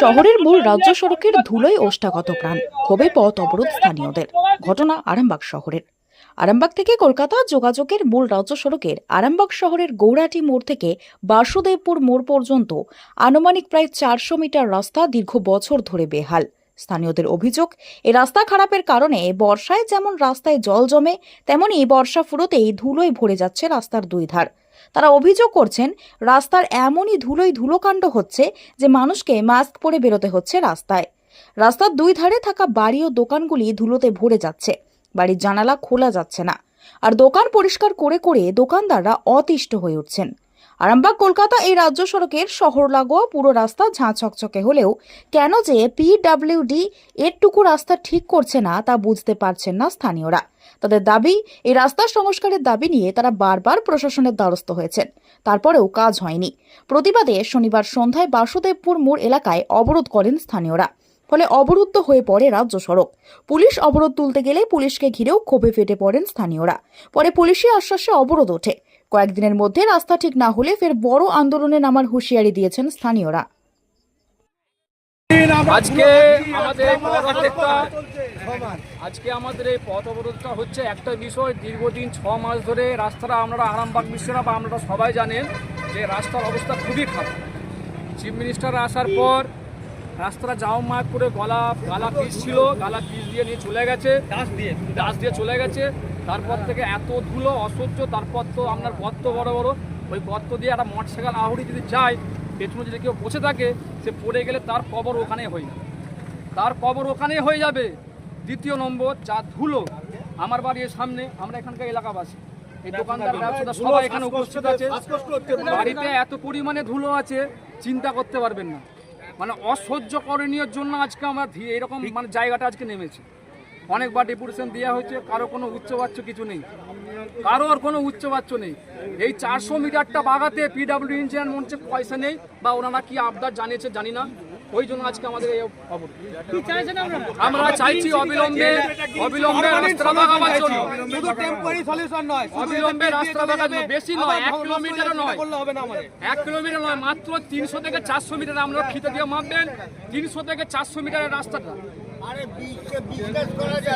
শহরের মূল রাজ্য সড়কের ধুলোয় ওষ্ঠাগত প্রাণ। ক্ষোভে পথ অবরোধ স্থানীয়দের। ঘটনা আরামবাগ শহরের। আরামবাগ থেকে কলকাতা যোগাযোগের মূল রাজ্য সড়কের আরামবাগ শহরের গৌরাটি মোড় থেকে বাসুদেবপুর মোড় পর্যন্ত আনুমানিক প্রায় চারশো মিটার রাস্তা দীর্ঘ বছর ধরে বেহাল। স্থানীয়দের অভিযোগ এই রাস্তা খারাপের কারণে বর্ষায় যেমন রাস্তায় জল জমে তেমনি বর্ষা ফুরোতেই ধুলোয় ভরে যাচ্ছে রাস্তার দুই ধার। তারা অভিযোগ করছেন, রাস্তার এমনই ধুলোয় ধুলোকাণ্ড হচ্ছে যে মানুষকে মাস্ক পরে বেরোতে হচ্ছে রাস্তায়। রাস্তার দুই ধারে থাকা বাড়ি ও দোকানগুলি ধুলোতে ভরে যাচ্ছে, বাড়ির জানালা খোলা যাচ্ছে না। আর দোকান পরিষ্কার করে করে দোকানদাররা অতিষ্ঠ হয়ে উঠছেন। আরামবাগ, কলকাতা এই রাজ্য সড়কের শহর লাগোয়া পুরো রাস্তা ঝাঁ চকচকে হলেও কেন যে পিডাব্লিউডি এরটুকু রাস্তা ঠিক করছে না তা বুঝতে পারছেন না স্থানীয়রা। তাদের দাবি, এই রাস্তা সংস্কারের দাবি নিয়ে তারা বারবার প্রশাসনের দ্বারস্থ হয়েছেন। তারপরেও কাজ হয়নি। প্রতিবাদে শনিবার সন্ধ্যায় বাসুদেবপুর মোড় এলাকায় অবরোধ করেন স্থানীয়রা। ফলে অবরুদ্ধ হয়ে পড়ে রাজ্য সড়ক। পুলিশ অবরোধ তুলতে গেলে পুলিশকে ঘিরেও ক্ষোভে ফেটে পড়েন স্থানীয়রা। পরে পুলিশি আশ্বাসে অবরোধ ওঠে। কয়েকদিনের মধ্যে রাস্তা ঠিক না হলে ফের বড় আন্দোলনে নামার হুঁশিয়ারি দিয়েছেন স্থানীয়রা। আজকে আমাদের এই পথ অবরোধটা আজকে আমাদের এই পথ অবরোধটা হচ্ছে একটা বিষয় দীর্ঘদিন ছ মাস ধরে রাস্তাটা আমরা আরামবাগ মিশ্রা বা আমরা সবাই জানেন যে রাস্তার অবস্থা খুবই খারাপ। চিফ মিনিস্টার আসার পর রাস্তাটা যাও মাক করে গলা গালা পিস ছিল গালা পিস দিয়ে নিয়ে চলে গেছে। ডাস দিয়ে। ডাস দিয়ে চলে গেছে। তারপর থেকে এত ধুলো অসহ্য তারপর তো আপনার গর্ত বড় বড়। ওই গর্ত দিয়ে একটা মোটরসাইকেল আহুড়ি যদি যায় পেছনে যদি কেউ বসে থাকে সে পড়ে গেলে তার কবর ওখানে হয়ে যাবে। তার কবর ওখানেই হয়ে যাবে। দ্বিতীয় নম্বর যা ধুলো। আমার বাড়ির সামনে আমরা এখানকার এলাকাবাসী। এই দোকানদার ব্যবসাদার সবাই এখানে উপস্থিত আছে। বাড়িতে এত পরিমাণে ধুলো আছে চিন্তা করতে পারবেন না। মানে অসহ্য করণীয়র জন্য আজকে আমরা এরকম মানে জায়গাটা আজকে নেমেছি। অনেকবার ডেপুটেশন দেওয়া হয়েছে কারও কোনো উচ্চবাচ্য কিছু নেই। কারোর কোনো উচ্চবাচ্য নেই। এই চারশো মিটারটা বাগাতে পিডাব্লিউ ইঞ্জিনিয়ার মঞ্চে পয়সা নেই বা ওনারা কি আবদার জানিয়েছে জানি না। ওই জন্য আজকে আমাদের এই খবর। আমরা? চাইছি অবিলম্বে অবিলম্বে রাস্তা বাগাবার জন্য। শুধু টেম্পোরারি সলিউশন নয় অবিলম্বে রাস্তা বাগাবার জন্য বেশি নয় এক ভাঙন নয়। হবে না আমাদের। এক কিলোমিটার নয় মাত্র তিনশো থেকে চারশো মিটার আমরা ফিতে দিয়ে মাপবেন তিনশো থেকে চারশো মিটারের রাস্তাটা।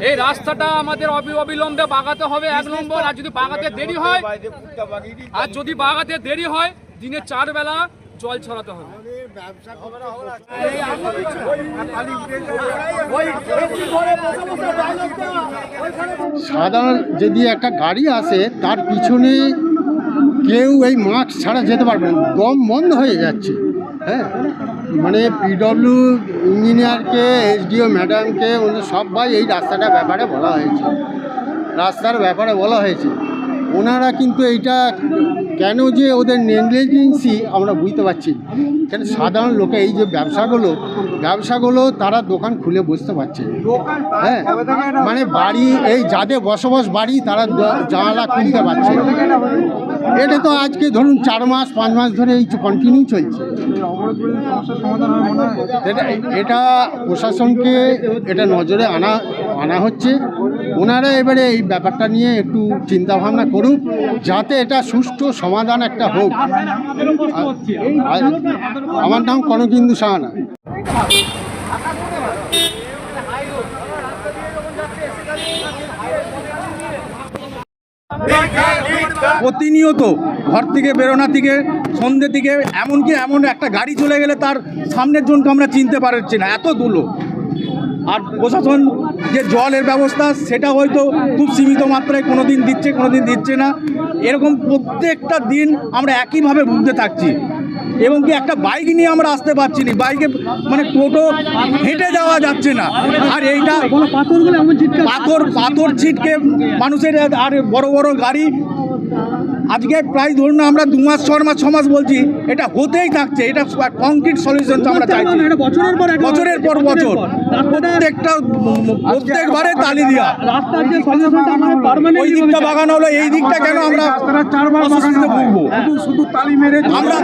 এই রাস্তাটা আমাদের অবিলম্বে বাগাতে হবে এক নম্বর। আর যদি বাগাতে দেরি হয় আর যদি বাগাতে দেরি হয় দিনে চার বেলা জল ছড়াতে হবে। সাধারণ যদি একটা গাড়ি আসে তার পিছনে কেউ এই মাস্ক ছাড়া যেতে পারবে না। দম বন্ধ হয়ে যাচ্ছে। হ্যাঁ মানে পিডব্লিউ ইঞ্জিনিয়ারকে এসডিও ম্যাডামকে সবাই এই রাস্তাটার ব্যাপারে বলা হয়েছে। রাস্তার ব্যাপারে বলা হয়েছে। ওনারা কিন্তু এইটা কেন যে ওদের নেগলিজেন্সি আমরা বুঝতে পারছি কেন সাধারণ লোকে এই যে ব্যবসাগুলো ব্যবসাগুলো তারা দোকান খুলে বসতে পারছে হ্যাঁ মানে বাড়ি, এই যাদের বসবাস বাড়ি, তারা জানালা খুলতে পারছে। এটা তো আজকে ধরুন চার মাস, পাঁচ মাস ধরে এই কন্টিনিউ চলছে। এটা এটা প্রশাসনকে এটা নজরে আনা আনা হচ্ছে। ওনারা এবারে এই ব্যাপারটা নিয়ে একটু চিন্তা ভাবনা করুক, যাতে এটা সুষ্ঠু সমাধান একটা হোক। আমার নাম কনকিন্দু সাহানা। প্রতিনিয়ত ঘর থেকে বেরোনা থেকে সন্ধ্যে থেকে এমনকি এমন একটা গাড়ি চলে গেলে তার সামনের জনকে আমরা চিনতে পারছি না এত ধুলো আর প্রশাসন যে জলের ব্যবস্থা সেটা হয়তো খুব সীমিত মাত্রায় কোনো দিন দিচ্ছে কোনো দিন দিচ্ছে না। এরকম প্রত্যেকটা দিন আমরা একইভাবে ভুগতে থাকছি। এবং কি একটা বাইক নিয়ে আমরা আসতে পারছি না বাইকে মানে টোটো হেঁটে যাওয়া যাচ্ছে না। আর এইটা পাথর পাথর ছিটকে মানুষের আর বড় বড় গাড়ি আজকে প্রায় ধরুন না আমরা দু মাস ছ মাস ছ মাস বলছি এটা হতেই থাকছে এটা কংক্রিট সলিউশন তো আমরা চাইছি। বছরের পর বছরের পর বছর। প্রত্যেকটা প্রত্যেকবারে তালি দেওয়া রাস্তার যে সলিউশনটা আমাদের পার্মানেন্ট ওই দিকটা বাগানো হলো এই দিকটা কেন আমরা চারবার শুধু শুধু তালি মেরে আমরা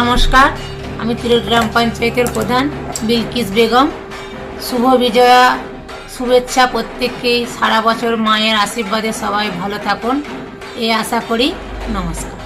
নমস্কার আমি তিরুট গ্রাম পঞ্চায়েতের প্রধান বিলকিস বেগম। শুভ বিজয়া শুভেচ্ছা প্রত্যেককেই। সারা বছর মায়ের আশীর্বাদে সবাই ভালো থাকুন। এই আশা করি নমস্কার।